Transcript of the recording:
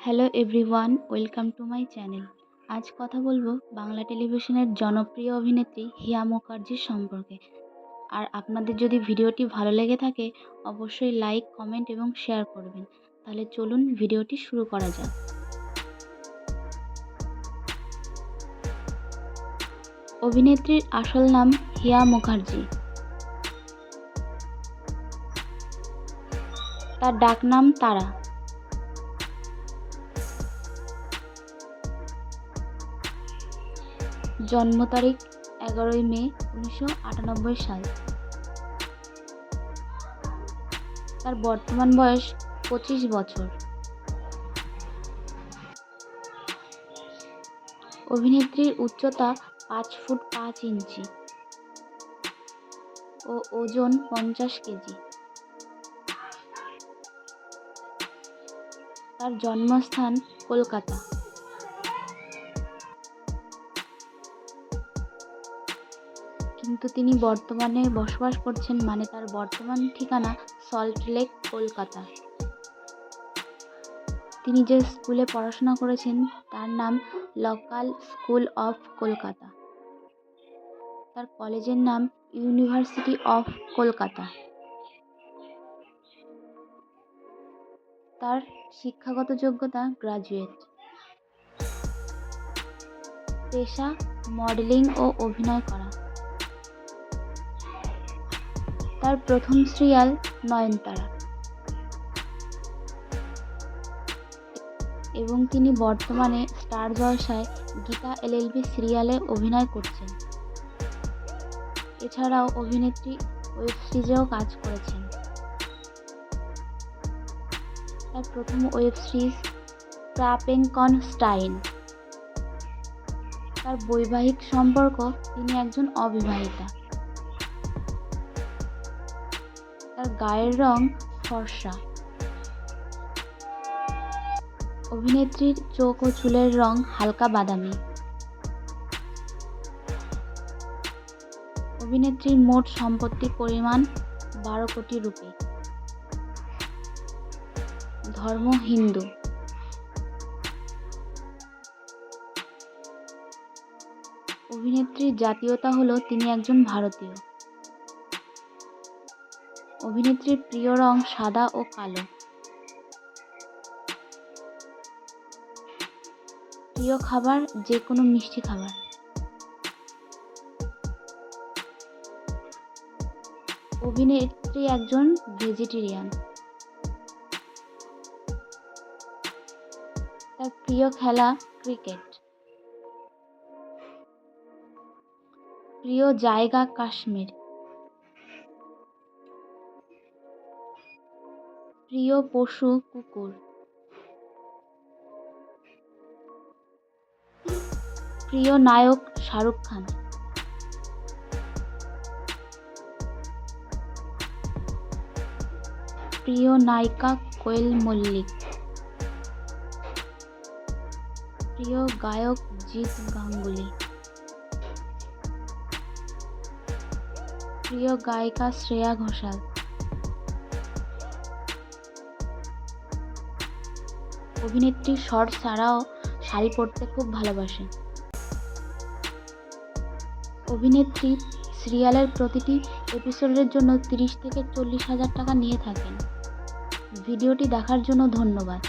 Hello everyone welcome to my channel আজ কথা বলব বাংলা টেলিভিশনের জনপ্রিয় অভিনেত্রী হিয়া মুখার্জির সম্পর্কে। আর আপনাদের যদি ভিডিওটি ভালো লেগে থাকে, অবশ্যই লাইক কমেন্ট এবং শেয়ার করবেন। তাহলে চলুন ভিডিওটি শুরু করা যাক। অভিনেত্রীর আসল নাম হিয়া মুখার্জি। তার ডাকনাম তারা। জন্ম তারিখ এগারোই মে উনিশশো আটানব্বই সাল। তার বর্তমান বয়স পঁচিশ বছর। অভিনেত্রীর উচ্চতা পাঁচ ফুট পাঁচ ইঞ্চি ও ওজন পঞ্চাশ কেজি। তার জন্মস্থান কলকাতা। কিন্তু তিনি বর্তমানে বসবাস করছেন মানে তার বর্তমান ঠিকানা সল্ট লেক, কলকাতা। তিনি যে স্কুলে পড়াশোনা করেছেন, তার নাম লোকাল স্কুল অফ কলকাতা। তার কলেজের নাম ইউনিভার্সিটি অফ কলকাতা। তার শিক্ষাগত যোগ্যতা গ্রাজুয়েট। পেশা মডেলিং ও অভিনয় করা। তার প্রথম সিরিয়াল নয়নতারা। এবং তিনি বর্তমানে স্টার জলসায় গীতা এলএলবি সিরিয়ালে অভিনয় করছেন। এছাড়াও অভিনেত্রী ওয়েব সিরিজেও কাজ করেছেন। তার প্রথম ওয়েব সিরিজ প্রাপেঙ্কন স্টাইন। তার বৈবাহিক সম্পর্ক তিনি একজন অবিবাহিতা। তার গায়ের রং ফর্সা। অভিনেত্রীর চোখ ও চুলের রং হালকা বাদামি। অভিনেত্রীর মোট সম্পত্তির পরিমাণ বারো কোটি রুপি। ধর্ম হিন্দু। অভিনেত্রীর জাতীয়তা হলো তিনি একজন ভারতীয়। অভিনেত্রীর প্রিয় রং সাদা ও কালো। প্রিয় খাবার যে কোনো মিষ্টি খাবার। অভিনেত্রী একজন ভেজিটেরিয়ান। তার প্রিয় খেলা ক্রিকেট। প্রিয় জায়গা কাশ্মীর। প্রিয় পশু কুকুর। প্রিয় নায়ক শাহরুখ খান। প্রিয় নায়িকা কোয়েল মল্লিক। প্রিয় গায়ক জিৎ গাঙ্গুলি। প্রিয় গায়িকা শ্রেয়া ঘোষাল। অভিনেত্রী শর্ট ছাড়াও শাড়ি পরতে খুব ভালোবাসে। অভিনেত্রী সিরিয়ালের প্রতিটি এপিসোডের জন্য তিরিশ থেকে চল্লিশ হাজার টাকা নিয়ে থাকেন। ভিডিওটি দেখার জন্য ধন্যবাদ।